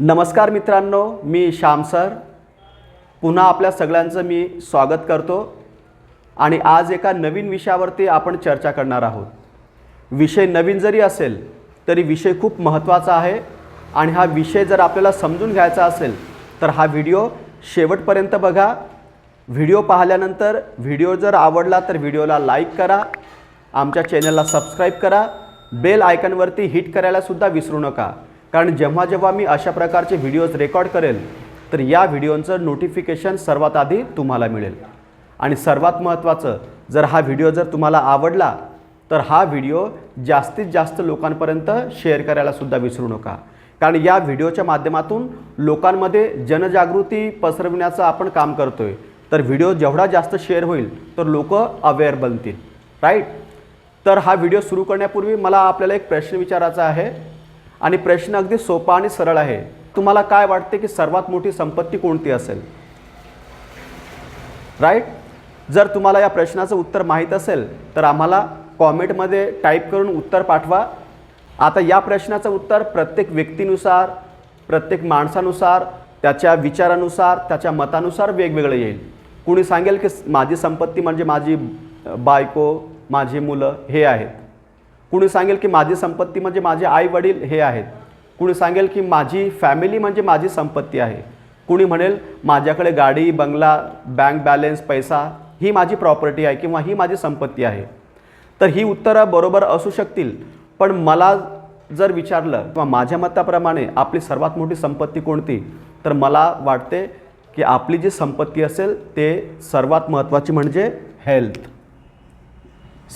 नमस्कार मित्रांनो मी श्याम सर. पुन्हा आपल्या सगळ्यांचं मी स्वागत करतो. आणि आज एका नवीन विषयावरती आपण चर्चा करणार आहोत. विषय नवीन जरी असेल तरी विषय खूप महत्त्वाचा आहे. आणि हा विषय जर आपल्याला समजून घ्यायचा असेल तर हा व्हिडिओ शेवटपर्यंत बघा. व्हिडिओ पाहिल्यानंतर व्हिडिओ जर आवडला तर व्हिडिओला लाईक करा. आमच्या चॅनलला सबस्क्राईब करा. बेल आयकनवरती हिट करायलासुद्धा विसरू नका. कारण जेव्हा जेव्हा मी अशा प्रकारचे व्हिडिओज रेकॉर्ड करेल तर या व्हिडिओचं नोटिफिकेशन सर्वात आधी तुम्हाला मिळेल. आणि सर्वात महत्त्वाचं जर हा व्हिडिओ जर तुम्हाला आवडला तर हा व्हिडिओ जास्तीत जास्त लोकांपर्यंत शेअर करायला सुद्धा विसरू नका. कारण या व्हिडिओच्या माध्यमातून लोकांमध्ये जनजागृती पसरविण्याचं आपण काम करतोय. तर व्हिडिओ जेवढा जास्त शेअर होईल तर लोक अवेअर बनतील. राईट तर हा व्हिडिओ सुरू करण्यापूर्वी मला आपल्याला एक प्रश्न विचारायचा आहे. आणि प्रश्न अगदी सोपा आणि सरळ आहे. तुम्हाला काय वाटते की सर्वात मोठी संपत्ती कोणती असेल? राईट जर तुम्हाला या प्रश्नाचं उत्तर माहीत असेल तर आम्हाला कॉमेंटमध्ये टाईप करून उत्तर पाठवा. आता या प्रश्नाचं उत्तर प्रत्येक व्यक्तीनुसार प्रत्येक माणसानुसार त्याच्या विचारानुसार त्याच्या मतानुसार वेगवेगळं येईल. कुणी सांगेल की माझी संपत्ती म्हणजे माझी बायको माझी मुलं हे आहेत. कुणी सांगेल की माझी संपत्ती म्हणजे माझे आई वडील हे आहेत. कुणी सांगेल की माझी फॅमिली म्हणजे माझी संपत्ती आहे. कुणी म्हणेल माझ्याकडे गाडी बंगला बँक बॅलेन्स पैसा ही माझी प्रॉपर्टी आहे किंवा ही माझी संपत्ती आहे. तर ही उत्तरं बरोबर असू शकतील पण मला जर विचारलं किंवा माझ्या मताप्रमाणे आपली सर्वात मोठी संपत्ती कोणती तर मला वाटते की आपली जी संपत्ती असेल ते सर्वात महत्त्वाची म्हणजे हेल्थ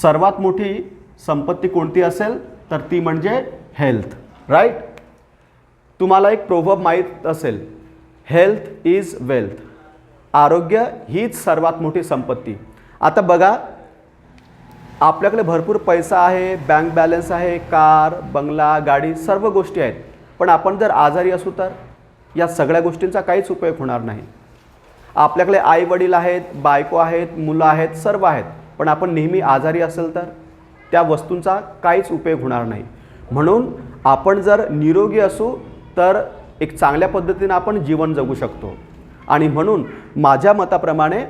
सर्वात मोठी संपत्ती कोणती असेल तर ती म्हणजे हेल्थ राईट तुम्हाला एक प्रोव्हब माहीत असेल हेल्थ इज वेल्थ आरोग्य हीच सर्वात मोठी संपत्ती. आता बघा आपल्याकडे भरपूर पैसा आहे बँक बॅलन्स आहे कार बंगला गाडी सर्व गोष्टी आहेत. पण आपण जर आजारी असू तर या सगळ्या गोष्टींचा काहीच उपयोग होणार नाही. आपल्याकडे आई वडील आहेत बायको आहेत मुलं आहेत सर्व आहेत. पण आपण नेहमी आजारी असेल तर? त्या वस्तूंचा काहीच उपयोग होणार नाही. म्हणून आपण जर निरोगी असू तर एक चांगल्या पद्धतीनं आपण जीवन जगू शकतो. आणि म्हणून माझ्या मताप्रमाणे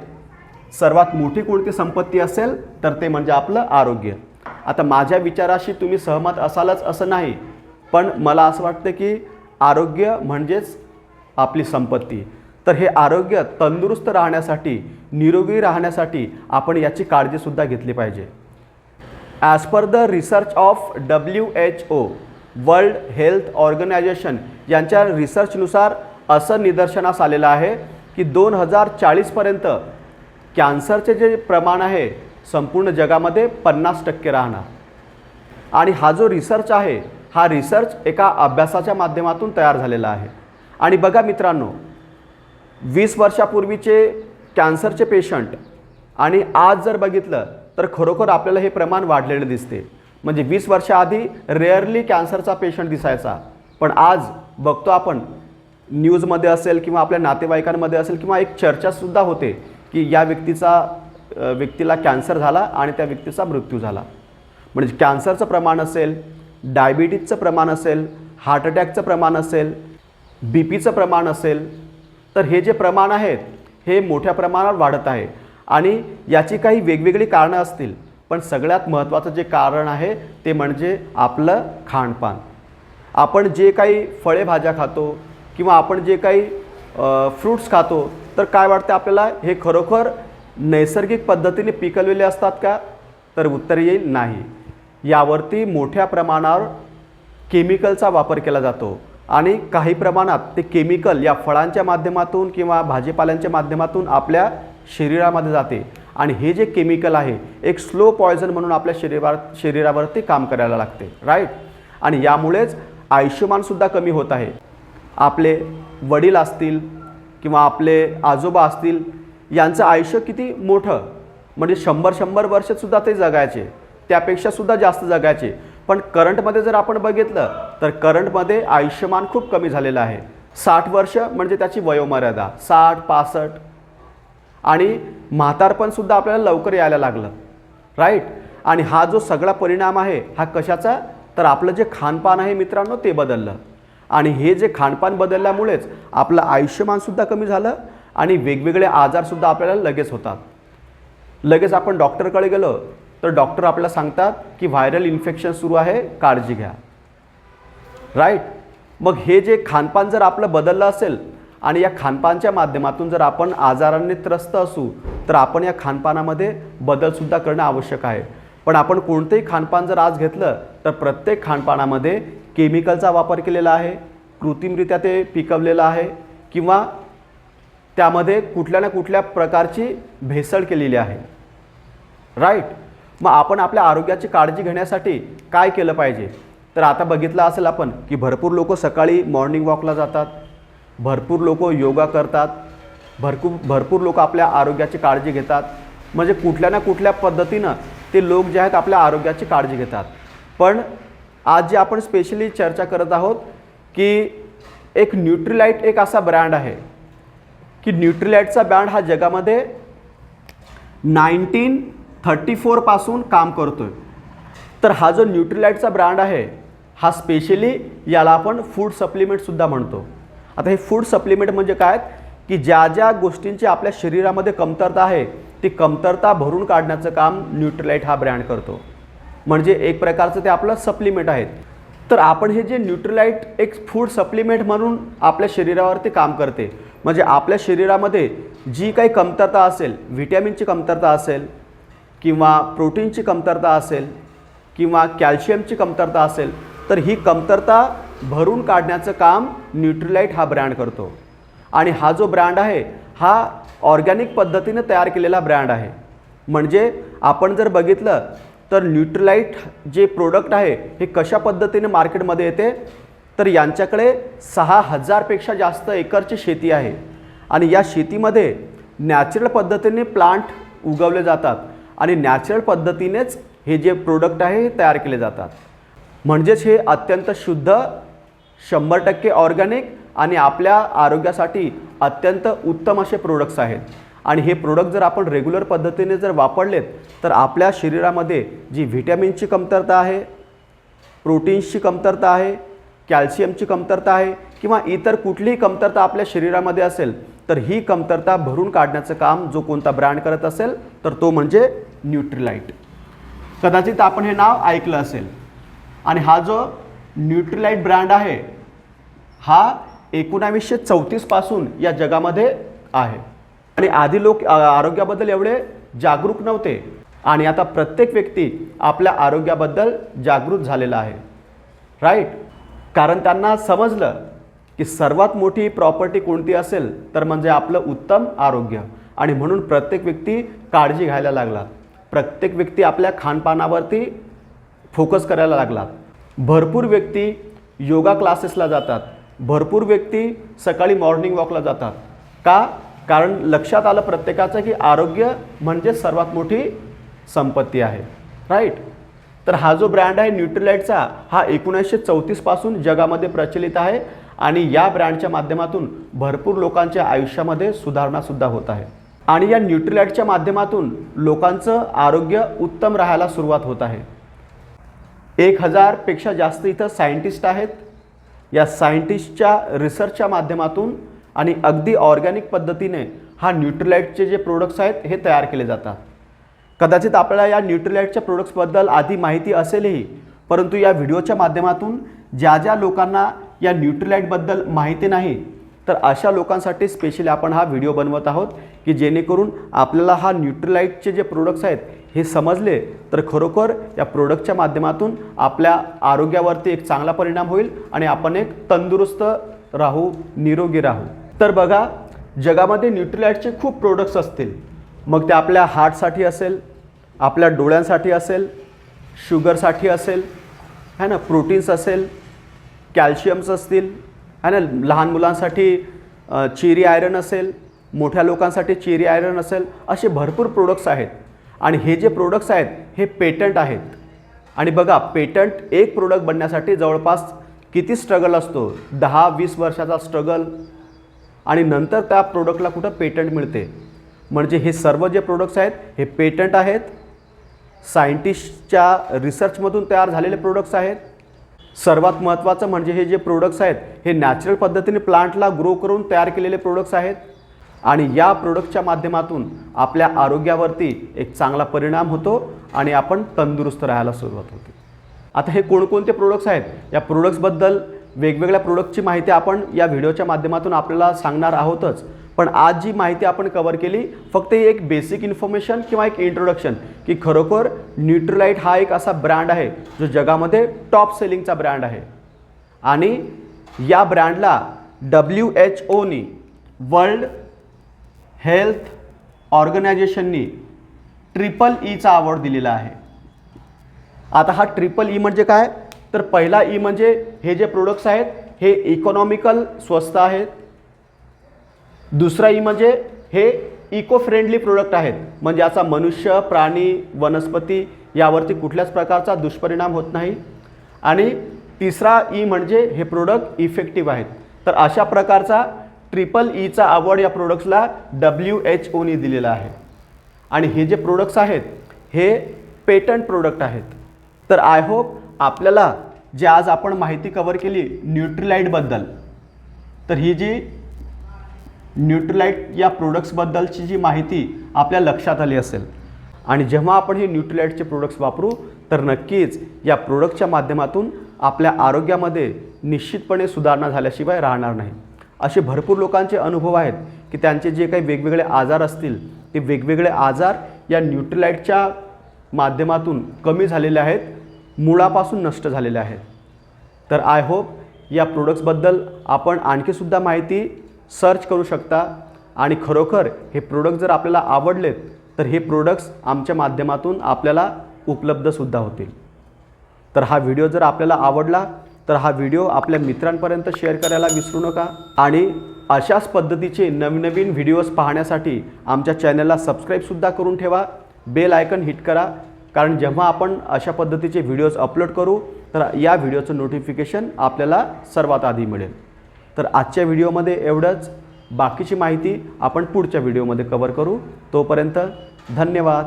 सर्वात मोठी कोणती संपत्ती असेल तर ते म्हणजे आपलं आरोग्य. आता माझ्या विचाराशी तुम्ही सहमत असालच असं नाही पण मला असं वाटतं की आरोग्य म्हणजेच आपली संपत्ती. तर हे आरोग्य तंदुरुस्त राहण्यासाठी निरोगी राहण्यासाठी आपण याची काळजीसुद्धा घेतली पाहिजे. As per the research of W H O world health organisation यांच्या रिसर्चनुसार असं निदर्शनास आलेलं आहे की दोन हजार चाळीसपर्यंत कॅन्सरचे जे प्रमाण आहे संपूर्ण जगामध्ये पन्नास टक्के राहणार. आणि हा जो रिसर्च आहे हा रिसर्च एका अभ्यासाच्या माध्यमातून तयार झालेला आहे. आणि बघा मित्रांनो वीस वर्षापूर्वीचे कॅन्सरचे पेशंट आणि आज जर बघितलं तर खरोखर आपल्याला हे प्रमाण वाढलेलं दिसते. म्हणजे वीस वर्षाआधी रेअरली कॅन्सरचा पेशंट दिसायचा. पण आज बघतो आपण न्यूजमध्ये असेल किंवा आपल्या नातेवाईकांमध्ये असेल किंवा एक चर्चासुद्धा होते की या व्यक्तीचा व्यक्तीला कॅन्सर झाला आणि त्या व्यक्तीचा मृत्यू झाला. म्हणजे कॅन्सरचं प्रमाण असेल डायबिटीजचं प्रमाण असेल हार्ट अटॅकचं प्रमाण असेल बी पीचं प्रमाण असेल तर हे जे प्रमाण आहेत हे मोठ्या प्रमाणावर वाढत आहे. आणि याची काही वेगवेगळी कारणं असतील पण सगळ्यात महत्त्वाचं जे कारण आहे ते म्हणजे आपलं खाणपान आपण जे काही फळे भाज्या खातो किंवा आपण जे काही फ्रूट्स खातो तर काय वाटतं आपल्याला? हे खरोखर नैसर्गिक पद्धतीने पिकवलेले असतात का? तर उत्तर येईल नाही. यावरती मोठ्या प्रमाणावर केमिकलचा वापर केला जातो आणि काही प्रमाणात ते केमिकल या फळांच्या माध्यमातून किंवा भाजीपाल्यांच्या माध्यमातून आपल्या शरीरामध्ये जाते. आणि हे जे केमिकल आहे एक स्लो पॉयझन म्हणून आपल्या शरीरावर शरीरावरती काम करायला लागते. राईट आणि यामुळेच आयुष्यमानसुद्धा कमी होत आहे. आपले वडील असतील किंवा आपले आजोबा असतील यांचं आयुष्य किती मोठं? म्हणजे शंभर शंभर वर्षसुद्धा ते जगायचे. त्यापेक्षासुद्धा जास्त जगायचे. पण करंटमध्ये जर आपण बघितलं तर करंटमध्ये आयुष्यमान खूप कमी झालेलं आहे. साठ वर्ष म्हणजे त्याची वयोमर्यादा. साठ पासष्ट आणि म्हातारपणसुद्धा आपल्याला लवकर यायला लागलं. राईट आणि हा जो सगळा परिणाम आहे हा कशाचा? तर आपलं जे खानपान आहे मित्रांनो ते बदललं. आणि हे जे खानपान बदलल्यामुळेच आपलं आयुष्यमानसुद्धा कमी झालं आणि वेगवेगळे आजारसुद्धा आपल्याला लगेच होतात. लगेच आपण डॉक्टरकडे गेलो तर डॉक्टर आपल्याला सांगतात की व्हायरल इन्फेक्शन सुरू आहे काळजी घ्या. राईट मग हे जे खानपान जर आपलं बदललं असेल आणि या खानपानच्या माध्यमातून जर आपण आजाराने त्रस्त असू तर आपण या खानपानामध्ये बदलसुद्धा करणं आवश्यक आहे. पण आपण कोणतंही खानपान जर आज घेतलं तर प्रत्येक खानपानामध्ये केमिकलचा वापर केलेला आहे कृत्रिमरित्या ते पिकवलेलं आहे किंवा त्यामध्ये कुठल्या ना कुठल्या प्रकारची भेसळ केलेली आहे. राईट मग आपण आपल्या आरोग्याची काळजी घेण्यासाठी काय केलं पाहिजे? तर आता बघितलं असेल आपण की भरपूर लोक सकाळी मॉर्निंग वॉकला जातात. भरपूर लोक योगा करतात भरपूर भरपूर लोक आपल्या आरोग्याची काळजी घेतात. म्हणजे कुठल्या ना कुठल्या पद्धतीनं ते लोक जे आहेत आपल्या आरोग्याची काळजी घेतात. पण आज जे आपण स्पेशली चर्चा करत आहोत की एक न्यूट्रिलाईट एक असा ब्रँड आहे की न्यूट्रिलाईटचा ब्रँड हा जगामध्ये नाईन्टीन थर्टी फोरपासून काम करतो आहे तर हा जो न्यूट्रीलाईटचा ब्रँड आहे हा स्पेशली याला आपण फूड सप्लिमेंटसुद्धा म्हणतो. आता हे फूड सप्लिमेंट म्हणजे काय? की ज्या ज्या गोष्टींची आपल्या शरीरामध्ये कमतरता आहे ती कमतरता भरून काढण्याचं काम न्यूट्रिलाईट हा ब्रँड करतो. म्हणजे एक प्रकारचं ते आपलं सप्लिमेंट आहेत. तर आपण हे जे न्यूट्रिलाईट एक फूड सप्लिमेंट म्हणून आपल्या शरीरावरती काम करते म्हणजे आपल्या शरीरामध्ये जी काही कमतरता असेल व्हिटॅमिनची कमतरता असेल किंवा प्रोटीनची कमतरता असेल किंवा कॅल्शियमची कमतरता असेल तर ही कमतरता भरून काढण्याचं काम न्यूट्रिलाईट हा ब्रँड करतो. आणि हा जो ब्रँड आहे हा ऑर्गॅनिक पद्धतीने तयार केलेला ब्रँड आहे. म्हणजे आपण जर बघितलं तर न्यूट्रिलाईट जे प्रोडक्ट आहे हे कशा पद्धतीने मार्केटमध्ये येते? तर यांच्याकडे सहा हजारपेक्षा जास्त एकरची शेती आहे. आणि या शेतीमध्ये नॅचरल पद्धतीने प्लांट उगवले जातात. आणि नॅचरल पद्धतीनेच हे जे प्रोडक्ट आहे हे तयार केले जातात. म्हणजेच हे अत्यंत शुद्ध शंभर टक्के ऑर्गॅनिक आणि आपल्या आरोग्यासाठी अत्यंत उत्तम असे प्रोडक्ट्स आहेत. आणि हे प्रोडक्ट जर आपण रेग्युलर पद्धतीने जर वापरलेत तर आपल्या शरीरामध्ये जी व्हिटॅमिनची कमतरता आहे प्रोटीन्सची कमतरता आहे कॅल्शियमची कमतरता आहे किंवा इतर कुठलीही कमतरता आपल्या शरीरामध्ये असेल तर ही कमतरता भरून काढण्याचं काम जो कोणता ब्रँड करत असेल तर तो म्हणजे न्यूट्रिलाईट कदाचित आपण हे नाव ऐकलं असेल. आणि हा जो न्यूट्रिलाईट ब्रँड आहे. हा एकोणावीसशे चौतीसपासून या जगामध्ये आहे. आणि आधी लोक आरोग्याबद्दल एवढे जागरूक नव्हते. आणि आता प्रत्येक व्यक्ती आपल्या आरोग्याबद्दल जागृत झालेला आहे. राईट कारण त्यांना समजलं की सर्वात मोठी प्रॉपर्टी कोणती असेल तर म्हणजे आपलं उत्तम आरोग्य. आणि म्हणून प्रत्येक व्यक्ती काळजी घ्यायला लागला. प्रत्येक व्यक्ती आपल्या खानपानावरती फोकस करायला लागला. भरपूर व्यक्ती योगा क्लासेसला जातात. भरपूर व्यक्ती सकाळी मॉर्निंग वॉकला जातात. का? कारण लक्षात आलं प्रत्येकाचं की आरोग्य म्हणजे सर्वात मोठी संपत्ती आहे. राईट तर हा जो ब्रँड आहे न्यूट्रिलाईटचा हा एकोणीसशे चौतीसपासून जगामध्ये प्रचलित आहे आणि या ब्रँडच्या माध्यमातून भरपूर लोकांच्या आयुष्यामध्ये सुधारणासुद्धा होत आहे. आणि या न्यूट्रिलाईटच्या माध्यमातून लोकांचं आरोग्य उत्तम राहायला सुरुवात होत आहे. एक हजारपेक्षा जास्त इथं सायंटिस्ट आहेत. या सायंटिस्टच्या रिसर्चच्या माध्यमातून आणि अगदी ऑर्गॅनिक पद्धतीने हा न्यूट्रिलाईटचे जे प्रोडक्ट्स आहेत हे तयार केले जातात. कदाचित आपल्याला या न्यूट्रिलाईटच्या प्रोडक्ट्सबद्दल आधी माहिती असेलही परंतु या व्हिडिओच्या माध्यमातून ज्या ज्या लोकांना या न्यूट्रिलाईटबद्दल माहिती नाही तर अशा लोकांसाठी स्पेशली आपण हा व्हिडिओ बनवत आहोत की जेणेकरून आपल्याला हा न्यूट्रिलाईटचे जे प्रोडक्ट्स आहेत हे समजले तर खरोखर या प्रोडक्टच्या माध्यमातून आपल्या आरोग्यावरती एक चांगला परिणाम होईल आणि आपण एक तंदुरुस्त राहू निरोगी राहू. तर बघा जगामध्ये न्यूट्रिलाईटचे खूप प्रोडक्ट्स असतील. मग ते आपल्या हार्टसाठी असेल आपल्या डोळ्यांसाठी असेल शुगरसाठी असेल है ना प्रोटीन्स असेल कॅल्शियम्स असतील है ना लहान मुलांसाठी चेरी आयरन असेल मोठ्या लोकांसाठी चेरी आयरन असेल असे भरपूर प्रोडक्ट्स आहेत. आणि हे जे प्रोडक्ट्स आहेत हे पेटंट आहेत. आणि बघा पेटंट एक प्रोडक्ट बनण्यासाठी जवळपास किती स्ट्रगल असतो? दहा वीस वर्षाचा स्ट्रगल आणि नंतर त्या प्रोडक्टला कुठं पेटंट मिळते? म्हणजे हे सर्व जे प्रोडक्ट्स आहेत हे पेटंट आहेत. सायंटिस्टच्या रिसर्चमधून तयार झालेले प्रोडक्ट्स आहेत. सर्वात महत्त्वाचं म्हणजे हे जे प्रोडक्ट्स आहेत हे नॅचरल पद्धतीने प्लांटला ग्रो करून तयार केलेले प्रोडक्ट्स आहेत. आणि या प्रोडक्टच्या माध्यमातून आपल्या आरोग्यावरती एक चांगला परिणाम होतो आणि आपण तंदुरुस्त राहायला सुरुवात होते. आता हे कोणकोणते प्रोडक्ट्स आहेत? या प्रोडक्ट्सबद्दल वेगवेगळ्या प्रोडक्टची माहिती आपण या व्हिडिओच्या माध्यमातून आपल्याला सांगणार आहोतच. पण आज जी माहिती आपण कवर केली फक्त ही एक बेसिक इन्फॉर्मेशन किंवा एक इंट्रोडक्शन की खरोखर न्यूट्रलाइट हा एक असा ब्रँड आहे जो जगामध्ये टॉप सेलिंगचा ब्रँड आहे. आणि या ब्रँडला डब्ल्यू एच ओनी वर्ल्ड हेल्थ ऑर्गनायझेशननी ट्रिपल ईचा अवॉर्ड दिलेला आहे. आता हा ट्रिपल ई म्हणजे काय? तर पहिला ई म्हणजे हे जे प्रोडक्ट्स आहेत हे इकॉनॉमिकल स्वस्त आहेत. दुसरा ई म्हणजे हे इको फ्रेंडली प्रोडक्ट आहेत. म्हणजे याचा मनुष्य प्राणी वनस्पती यावरती कुठल्याच प्रकारचा दुष्परिणाम होत नाही. आणि तिसरा ई म्हणजे हे प्रोडक्ट इफेक्टिव्ह आहेत. तर अशा प्रकारचा ट्रिपल ईचा अवॉर्ड या प्रोडक्ट्सला डब्ल्यू एच ओनी दिलेला आहे. आणि हे जे प्रोडक्ट्स आहेत हे पेटंट प्रोडक्ट आहेत. तर आय होप आपल्याला जे आज आपण माहिती कवर केली न्यूट्रिलाईटबद्दल तर ही जी न्यूट्रिलाईट या प्रोडक्ट्सबद्दलची जी माहिती आपल्या लक्षात आली असेल. आणि जेव्हा आपण हे न्यूट्रिलाईटचे प्रोडक्ट्स वापरू तर नक्कीच या प्रोडक्टच्या माध्यमातून आपल्या आरोग्यामध्ये निश्चितपणे सुधारणा झाल्याशिवाय राहणार नाही. असे भरपूर लोकांचे अनुभव आहेत की त्यांचे जे काही वेगवेगळे आजार असतील ते वेगवेगळे आजार या न्यूट्रिलाईटच्या माध्यमातून कमी झालेले आहेत मुळापासून नष्ट झालेले आहेत. तर आय होप या प्रोडक्ट्सबद्दल आपण आणखीसुद्धा माहिती सर्च करू शकता आणि खरोखर हे प्रोडक्ट जर आपल्याला आवडलेत तर हे प्रोडक्ट्स आमच्या माध्यमातून आपल्याला उपलब्धसुद्धा होतील. तर हा व्हिडिओ जर आपल्याला आवडला तर हा व्हिडिओ आपल्या मित्रांपर्यंत शेअर करायला विसरू नका आणि अशाच पद्धतीचे नवनवीन व्हिडिओज पाहण्यासाठी आमच्या चॅनलला सबस्क्राईबसुद्धा करून ठेवा बेल आयकन हिट करा कारण जेव्हा आपण अशा पद्धतीचे व्हिडिओज अपलोड करू तर या व्हिडिओचं नोटिफिकेशन आपल्याला सर्वात आधी मिळेल. तर आजच्या व्हिडिओमध्ये एवढंच. बाकीची माहिती आपण पुढच्या व्हिडिओमध्ये कवर करू. तोपर्यंत धन्यवाद.